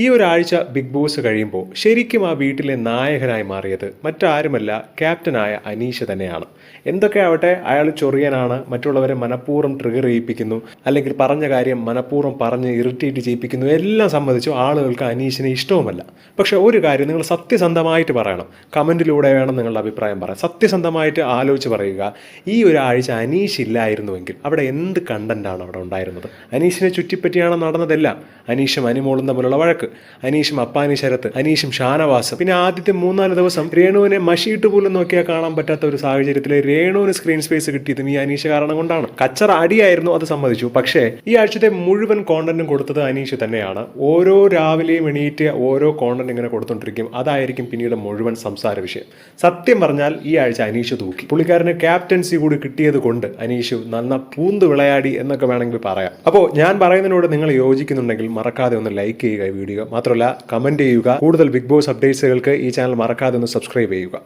ഈ ഒരാഴ്ച big boss കഴിയുമ്പോൾ ശരിക്കും ആ വീട്ടിലെ നായകനായി മാറിയത് മറ്റാരുമല്ല ക്യാപ്റ്റനായ അനീഷ തന്നെയാണ്. എന്തൊക്കെ ആവട്ടെ അയാൾ ചൊറിയനാണ് മറ്റുള്ളവരെ മനഃപൂർവം ട്രിഗർ ചെയ്യിപ്പിക്കുന്നു അല്ലെങ്കിൽ പറഞ്ഞ കാര്യം മനഃപൂർവം പറഞ്ഞ് ഇറിറ്റേറ്റ് ചെയ്യിപ്പിക്കുന്നു എല്ലാം സംബന്ധിച്ചു ആളുകൾക്ക് അനീഷിനെ ഇഷ്ടവുമല്ല. പക്ഷേ ഒരു കാര്യം നിങ്ങൾ സത്യസന്ധമായിട്ട് പറയണം. കമന്റിലൂടെ വേണം നിങ്ങളുടെ അഭിപ്രായം പറയാൻ. സത്യസന്ധമായിട്ട് ആലോചിച്ച് പറയുക ഈ ഒരാഴ്ച അനീഷ് ഇല്ലായിരുന്നുവെങ്കിൽ അവിടെ എന്ത് കണ്ടന്റാണ് അവിടെ ഉണ്ടായിരുന്നത്? അനീഷിനെ ചുറ്റിപ്പറ്റിയാണ് നടന്നതെല്ലാം. അനീഷും അനിമോളും തമ്മിലുള്ള വഴക്ക്. അനീഷും അപ്പാനി ശരത്ത് അനീഷും ഷാനവാസും. പിന്നെ ആദ്യത്തെ മൂന്നാൽ ദിവസം രേണുവിനെ മഷിയിട്ട് പോലും നോക്കിയാൽ കാണാൻ പറ്റാത്ത ഒരു സാഹചര്യത്തിൽ രേണുവിന് സ്ക്രീൻ സ്പേസ് കിട്ടിയതും ഈ അനീഷ കാരണം കൊണ്ടാണ്. കച്ചറ അടിയായിരുന്നു അത് സമ്മതിച്ചു. പക്ഷേ ഈ ആഴ്ചത്തെ മുഴുവൻ കോണ്ടന്റും കൊടുത്തത് അനീഷ് തന്നെയാണ്. ഓരോ രാവിലെയും എണീറ്റ് ഓരോ കോണ്ടന്റ് ഇങ്ങനെ കൊടുത്തോണ്ടിരിക്കും. അതായിരിക്കും പിന്നീട് മുഴുവൻ സംസാര വിഷയം. സത്യം പറഞ്ഞാൽ ഈ ആഴ്ച അനീഷ് തൂക്കി. പുള്ളിക്കാരന് ക്യാപ്റ്റൻസി കൂടി കിട്ടിയത് കൊണ്ട് അനീഷ് നന്ന പൂന്ത് വിളയാടി എന്നൊക്കെ വേണമെങ്കിൽ പറയാം. അപ്പോൾ ഞാൻ പറയുന്നതിനോട് നിങ്ങൾ യോജിക്കുന്നുണ്ടെങ്കിൽ മറക്കാതെ ഒന്ന് ലൈക്ക് ചെയ്യുക ഈ വീഡിയോ മാത്രമല്ല കമന്റ് ചെയ്യുക. കൂടുതൽ ബിഗ് ബോസ് അപ്ഡേറ്റ്സുകൾക്ക് ഈ ചാനൽ മറക്കാതെ ഒന്ന് സബ്സ്ക്രൈബ് ചെയ്യുക.